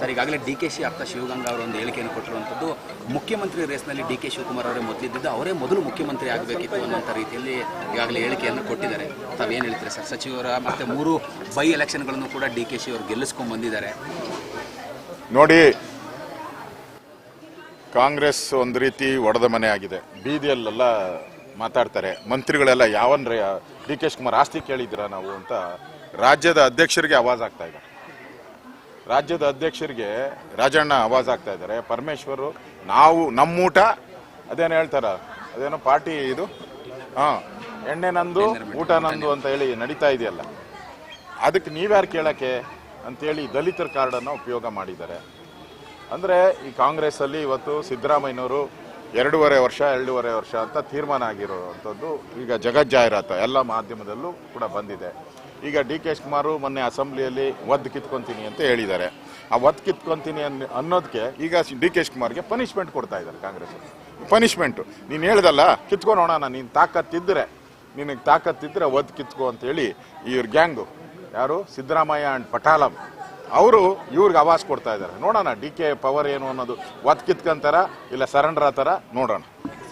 Sir, ಈಗಾಗಲೇ D K she ಆಪ್ತ ಶಿವಗಂಗಾ ಅವರು ಒಂದು ಹೇಳಿಕೆಯನ್ನು ಕೊಟ್ಟಿರುವಂಥದ್ದು, ಮುಖ್ಯಮಂತ್ರಿ ರೇಸ್ನಲ್ಲಿ ಡಿ ಕೆ ಶಿವಕುಮಾರ್ ಅವರೇ ಮೊದಲಿದ್ದು ಅವರೇ ಮೊದಲು ಮುಖ್ಯಮಂತ್ರಿ ಆಗಬೇಕಿತ್ತು ಅನ್ನೋಂಥ ರೀತಿಯಲ್ಲಿ ಈಗಾಗಲೇ ಹೇಳಿಕೆಯನ್ನು ಕೊಟ್ಟಿದ್ದಾರೆ. ತಾವೇನು ಹೇಳ್ತೀರಿ ಸರ್? ಸಚಿವರ ಮತ್ತು ಮೂರು ಬೈ ಎಲೆಕ್ಷನ್ಗಳನ್ನು ಕೂಡ ಡಿ ಕೆ ಶಿ ಅವರು ಗೆಲ್ಲಿಸ್ಕೊಂಡು ಬಂದಿದ್ದಾರೆ. ನೋಡಿ, ಕಾಂಗ್ರೆಸ್ ಒಂದು ರೀತಿ ಒಡೆದ ಮನೆ ಆಗಿದೆ. ಬೀದಿಯಲ್ಲೆಲ್ಲ ಮಾತಾಡ್ತಾರೆ. ಮಂತ್ರಿಗಳೆಲ್ಲ ಯಾವನ್ರ ಡಿ ಕೆ ಶಿವಕುಮಾರ್ ಆಸ್ತಿ ಕೇಳಿದ್ದೀರಾ ನಾವು ಅಂತ ರಾಜ್ಯದ ಅಧ್ಯಕ್ಷರಿಗೆ ಆವಾಜ್ ಆಗ್ತಾ ಇದೆ ರಾಜ್ಯದ ಅಧ್ಯಕ್ಷರಿಗೆ ರಾಜಣ್ಣ ಆವಾಜ್ ಆಗ್ತಾ ಇದ್ದಾರೆ. ಪರಮೇಶ್ವರು ನಾವು ನಮ್ಮೂಟ ಅದೇನು ಹೇಳ್ತಾರ? ಅದೇನೋ ಪಾರ್ಟಿ ಇದು? ಹಾ ಎಣ್ಣೆ ನಂದು ಊಟ ನಂದು ಅಂತ ಹೇಳಿ ನಡೀತಾ ಇದೆಯಲ್ಲ. ಅದಕ್ಕೆ ನೀವ್ಯಾರು ಕೇಳಕ್ಕೆ ಅಂತೇಳಿ ದಲಿತರ ಕಾರ್ಡನ್ನು ಉಪಯೋಗ ಮಾಡಿದ್ದಾರೆ. ಅಂದರೆ ಈ ಕಾಂಗ್ರೆಸ್ಸಲ್ಲಿ ಇವತ್ತು ಸಿದ್ದರಾಮಯ್ಯನವರು ಎರಡೂವರೆ ವರ್ಷ ಎರಡೂವರೆ ವರ್ಷ ಅಂತ ತೀರ್ಮಾನ ಆಗಿರುವಂಥದ್ದು ಈಗ ಜಗಜ್ಜಾಹಿರಾತ ಎಲ್ಲ ಮಾಧ್ಯಮದಲ್ಲೂ ಕೂಡ ಬಂದಿದೆ. ಈಗ ಡಿ ಕೆ ಶಿವಕುಮಾರು ಮೊನ್ನೆ ಅಸೆಂಬ್ಲಿಯಲ್ಲಿ ಒದ್ದು ಕಿತ್ಕೊಂತೀನಿ ಅಂತ ಹೇಳಿದ್ದಾರೆ. ಆ ಒದ್ದು ಕಿತ್ಕೊಂತೀನಿ ಅನ್ ಅನ್ನೋದಕ್ಕೆ ಈಗ ಡಿ ಕೆ ಶಿವಕುಮಾರ್ಗೆ ಪನಿಷ್ಮೆಂಟ್ ಕೊಡ್ತಾ ಇದ್ದಾರೆ ಕಾಂಗ್ರೆಸ್ ಪನಿಷ್ಮೆಂಟು ನೀನು ಹೇಳ್ದಲ್ಲ, ಕಿತ್ಕೊಂಡು ನೋಡೋಣ ನೀನು ತಾಕತ್ತಿದ್ದರೆ ನಿನಗೆ ತಾಕತ್ತಿದ್ದರೆ ಒದ್ದು ಕಿತ್ಕೋ ಅಂತೇಳಿ ಇವ್ರ ಗ್ಯಾಂಗು ಯಾರು? ಸಿದ್ದರಾಮಯ್ಯ ಆ್ಯಂಡ್ ಪಟಾಲಂ. ಅವರು ಇವ್ರಿಗೆ ಆವಾಜ್ ಕೊಡ್ತಾ ಇದ್ದಾರೆ. ನೋಡೋಣ, ಡಿ ಕೆ ಪವರ್ ಏನು ಅನ್ನೋದು. ಒತ್ತು ಕಿತ್ಕೊಂತಾರ, ಇಲ್ಲ ಸರೆಂಡರ್ ಥರ ನೋಡೋಣ.